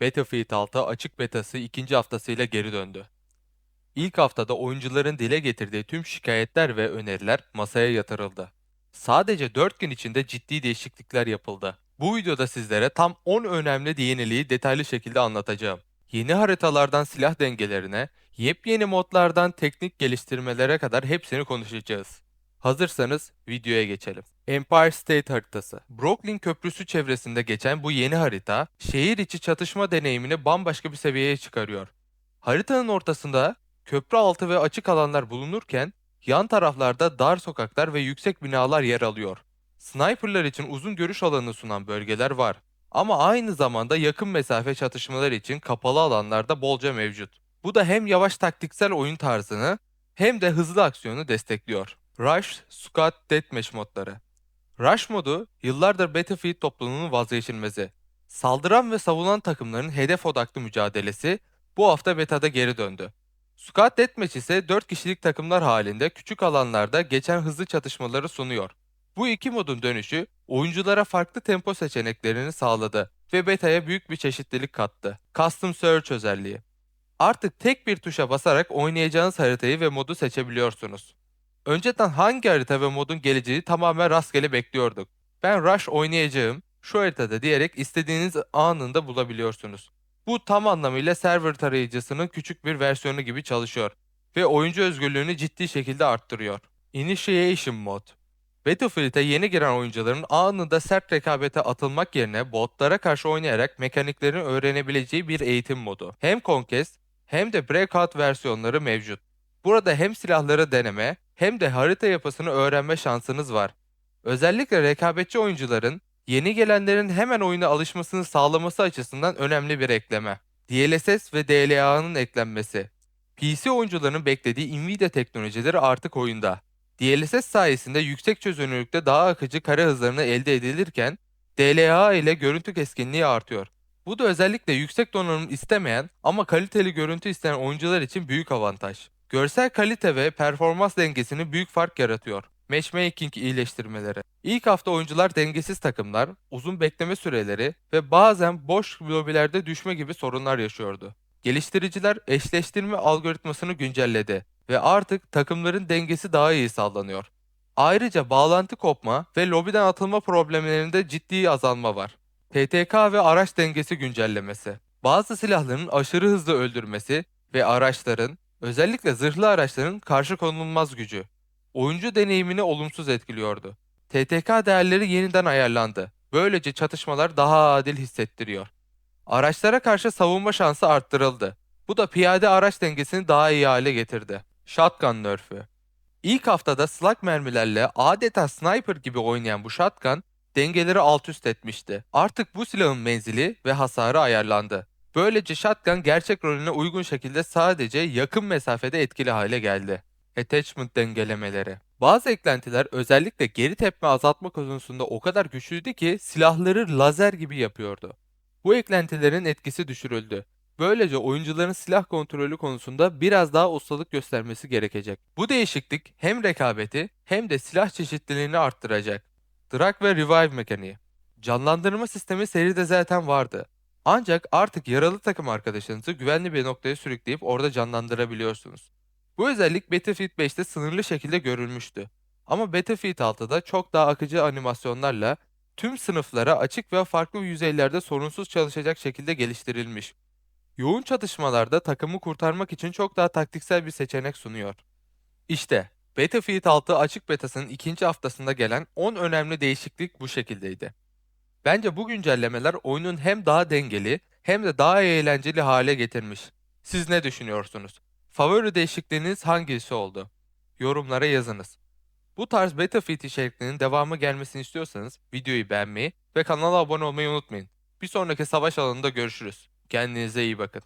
Battlefield 6 açık betası ikinci haftasıyla geri döndü. İlk haftada oyuncuların dile getirdiği tüm şikayetler ve öneriler masaya yatırıldı. Sadece 4 gün içinde ciddi değişiklikler yapıldı. Bu videoda sizlere tam 10 önemli yeniliği detaylı şekilde anlatacağım. Yeni haritalardan silah dengelerine, yepyeni modlardan teknik geliştirmelere kadar hepsini konuşacağız. Hazırsanız videoya geçelim. Empire State haritası. Brooklyn Köprüsü çevresinde geçen bu yeni harita, şehir içi çatışma deneyimini bambaşka bir seviyeye çıkarıyor. Haritanın ortasında köprü altı ve açık alanlar bulunurken, yan taraflarda dar sokaklar ve yüksek binalar yer alıyor. Sniperlar için uzun görüş alanı sunan bölgeler var. Ama aynı zamanda yakın mesafe çatışmalar için kapalı alanlarda bolca mevcut. Bu da hem yavaş taktiksel oyun tarzını hem de hızlı aksiyonu destekliyor. Rush, Squad, Deathmatch modları. Rush modu yıllardır Battlefield toplumunun vazgeçilmezi. Saldıran ve savunan takımların hedef odaklı mücadelesi bu hafta betada geri döndü. Squad Deathmatch ise 4 kişilik takımlar halinde küçük alanlarda geçen hızlı çatışmaları sunuyor. Bu iki modun dönüşü oyunculara farklı tempo seçeneklerini sağladı ve beta'ya büyük bir çeşitlilik kattı. Custom Search özelliği. Artık tek bir tuşa basarak oynayacağınız haritayı ve modu seçebiliyorsunuz. Önceden hangi harita ve modun geleceği tamamen rastgele bekliyorduk. Ben Rush oynayacağım, şu haritada diyerek istediğiniz anında bulabiliyorsunuz. Bu tam anlamıyla server tarayıcısının küçük bir versiyonu gibi çalışıyor ve oyuncu özgürlüğünü ciddi şekilde arttırıyor. Initiation Mod Battlefield'e yeni giren oyuncuların anında sert rekabete atılmak yerine botlara karşı oynayarak mekaniklerini öğrenebileceği bir eğitim modu. Hem Conquest hem de Breakout versiyonları mevcut. Burada hem silahları deneme hem de harita yapısını öğrenme şansınız var. Özellikle rekabetçi oyuncuların yeni gelenlerin hemen oyuna alışmasını sağlaması açısından önemli bir ekleme. DLSS ve DLA'nın eklenmesi. PC oyuncularının beklediği Nvidia teknolojileri artık oyunda. DLSS sayesinde yüksek çözünürlükte daha akıcı kare hızlarını elde edilirken DLA ile görüntü keskinliği artıyor. Bu da özellikle yüksek donanım istemeyen ama kaliteli görüntü isteyen oyuncular için büyük avantaj. Görsel kalite ve performans dengesini büyük fark yaratıyor. Matchmaking iyileştirmeleri. İlk hafta oyuncular dengesiz takımlar, uzun bekleme süreleri ve bazen boş lobilerde düşme gibi sorunlar yaşıyordu. Geliştiriciler eşleştirme algoritmasını güncelledi ve artık takımların dengesi daha iyi sağlanıyor. Ayrıca bağlantı kopma ve lobiden atılma problemlerinde ciddi azalma var. TTK ve araç dengesi güncellemesi. Bazı silahların aşırı hızlı öldürmesi ve araçların, özellikle zırhlı araçların karşı konulmaz gücü, oyuncu deneyimini olumsuz etkiliyordu. TTK değerleri yeniden ayarlandı. Böylece çatışmalar daha adil hissettiriyor. Araçlara karşı savunma şansı arttırıldı. Bu da piyade araç dengesini daha iyi hale getirdi. Shotgun nerf'ü. İlk haftada slug mermilerle adeta sniper gibi oynayan bu shotgun dengeleri alt üst etmişti. Artık bu silahın menzili ve hasarı ayarlandı. Böylece shotgun gerçek rolüne uygun şekilde sadece yakın mesafede etkili hale geldi. Attachment dengelemeleri. Bazı eklentiler özellikle geri tepme azaltma konusunda o kadar güçlüydü ki silahları lazer gibi yapıyordu. Bu eklentilerin etkisi düşürüldü. Böylece oyuncuların silah kontrolü konusunda biraz daha ustalık göstermesi gerekecek. Bu değişiklik hem rekabeti hem de silah çeşitliliğini arttıracak. Drag ve Revive mekaniği. Canlandırma sistemi seride zaten vardı. Ancak artık yaralı takım arkadaşınızı güvenli bir noktaya sürükleyip orada canlandırabiliyorsunuz. Bu özellik Battlefield 5'te sınırlı şekilde görülmüştü. Ama Battlefield 6'da çok daha akıcı animasyonlarla tüm sınıflara açık ve farklı yüzeylerde sorunsuz çalışacak şekilde geliştirilmiş. Yoğun çatışmalarda takımı kurtarmak için çok daha taktiksel bir seçenek sunuyor. İşte Battlefield 6 açık betasının ikinci haftasında gelen 10 önemli değişiklik bu şekildeydi. Bence bu güncellemeler oyunun hem daha dengeli hem de daha eğlenceli hale getirmiş. Siz ne düşünüyorsunuz? Favori değişikliğiniz hangisi oldu? Yorumlara yazınız. Bu tarz Battlefield içeriklerinin devamı gelmesini istiyorsanız videoyu beğenmeyi ve kanala abone olmayı unutmayın. Bir sonraki savaş alanında görüşürüz. Kendinize iyi bakın.